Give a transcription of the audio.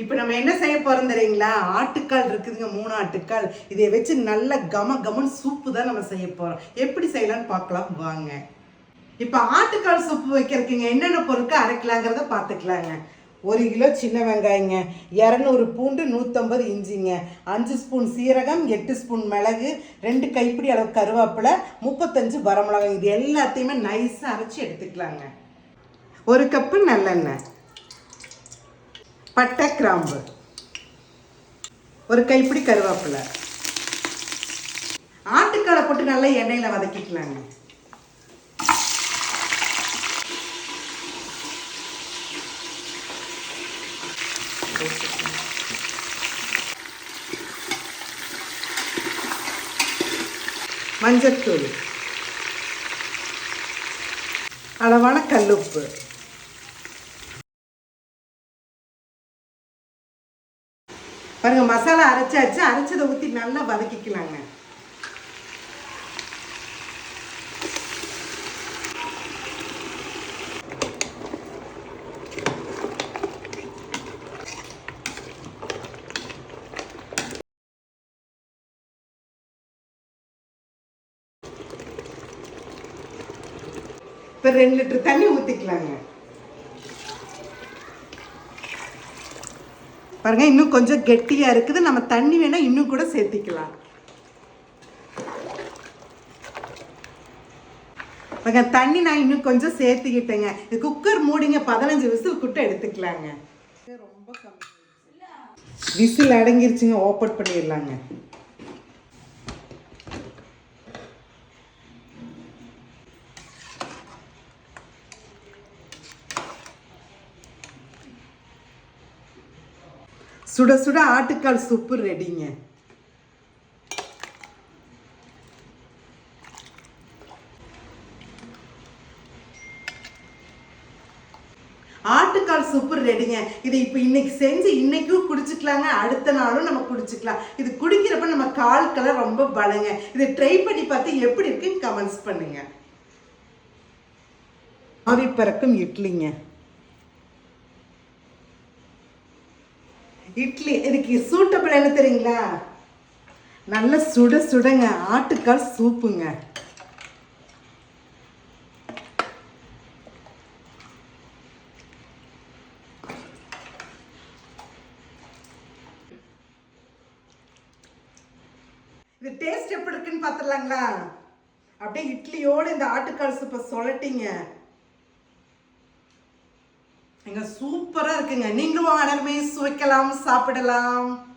இப்போ நம்ம என்ன செய்ய போறோம் தெரியுங்களா? ஆட்டுக்கால் இருக்குதுங்க மூணு ஆட்டுக்கால். இதை வச்சு நல்ல கம கமன் சூப்பு தான் நம்ம செய்ய போறோம். எப்படி செய்யலாம்னு பார்க்கலாம் வாங்க. இப்போ ஆட்டுக்கால் சூப்பு வைக்கிறதுக்குங்க என்னென்ன பொருட்கள் அரைக்கலாங்கிறத பார்த்துக்கலாங்க. ஒரு கிலோ சின்ன வெங்காயங்க இரநூறு பூண்டு நூற்றம்பது இஞ்சிங்க அஞ்சு ஸ்பூன் சீரகம் எட்டு ஸ்பூன் மிளகு ரெண்டு கைப்பிடி அளவு கருவேப்பிலை முப்பத்தஞ்சு வரமிளகாய். இது எல்லாத்தையுமே நைஸாக அரைச்சி எடுத்துக்கலாங்க. ஒரு கப்பு நல்லெண்ணெய். பட்டை கிராம்பு. ஒரு கைப்பிடி கருவேப்பிலை. ஆட்டுக்காலை போட்டு நல்லா எண்ணெயில் வதக்கிக்கலாங்க. மஞ்சத்தூள். அளவான கல்லுப்பு. பாருங்க மசாலா அரைச்சாச்சு. அரைச்சதை ஊற்றி நல்லா வதக்கிக்கலாங்க. இப்போ ரெண்டு லிட்டர் தண்ணி ஊற்றிக்கலாங்க பாருங்க இன்னும் கொஞ்சம் கெட்டியா இருக்குது. நம்ம தண்ணி வேணா இன்னும் கூட சேர்த்திக்கலாம். பாருங்க தண்ணி நான் இன்னும் கொஞ்சம் சேர்த்துக்கிட்டேங்க. இது குக்கர் மூடிங்க பதினஞ்சு விசில் குட்டை எடுத்துக்கலாங்க. ரொம்ப கம்மி. விசில் அடங்கிருச்சுங்க ஓப்பன் பண்ணிடலாங்க. சுட சுட ஆட்டுக்கால் சூப்பு ரெடிங்க. ஆட்டுக்கால் சூப்பு ரெடிங்க. இது இப்போ இன்னைக்கு செஞ்சு இன்னைக்கும் குடிச்சுக்கலாங்க. அடுத்த நாளும் நம்ம குடிச்சுக்கலாம். இது குடிக்கிறப்ப நம்ம கால்கெல்லாம் ரொம்ப பலங்க. இதை ட்ரை பண்ணி பார்த்து எப்படி இருக்குன்னு கமெண்ட்ஸ் பண்ணுங்க. ஆவி பறக்கும் இட்லிங்க. இட்லி இதுக்கு சூட்டபிள் என்ன தெரியுங்களா? நல்ல சுட சுடங்க ஆட்டுக்கால் சூப்புங்க. இது டேஸ்ட் எப்படி இருக்குன்னு பார்த்துடலாங்களா? அப்படியே இட்லியோடு இந்த ஆட்டுக்கால் சூப்பை சொல்லட்டிங்க எங்க சூப்பரா இருக்குங்க. நீங்களும் வாங்க எல்லாருமே சுவைக்கலாம் சாப்பிடலாம்.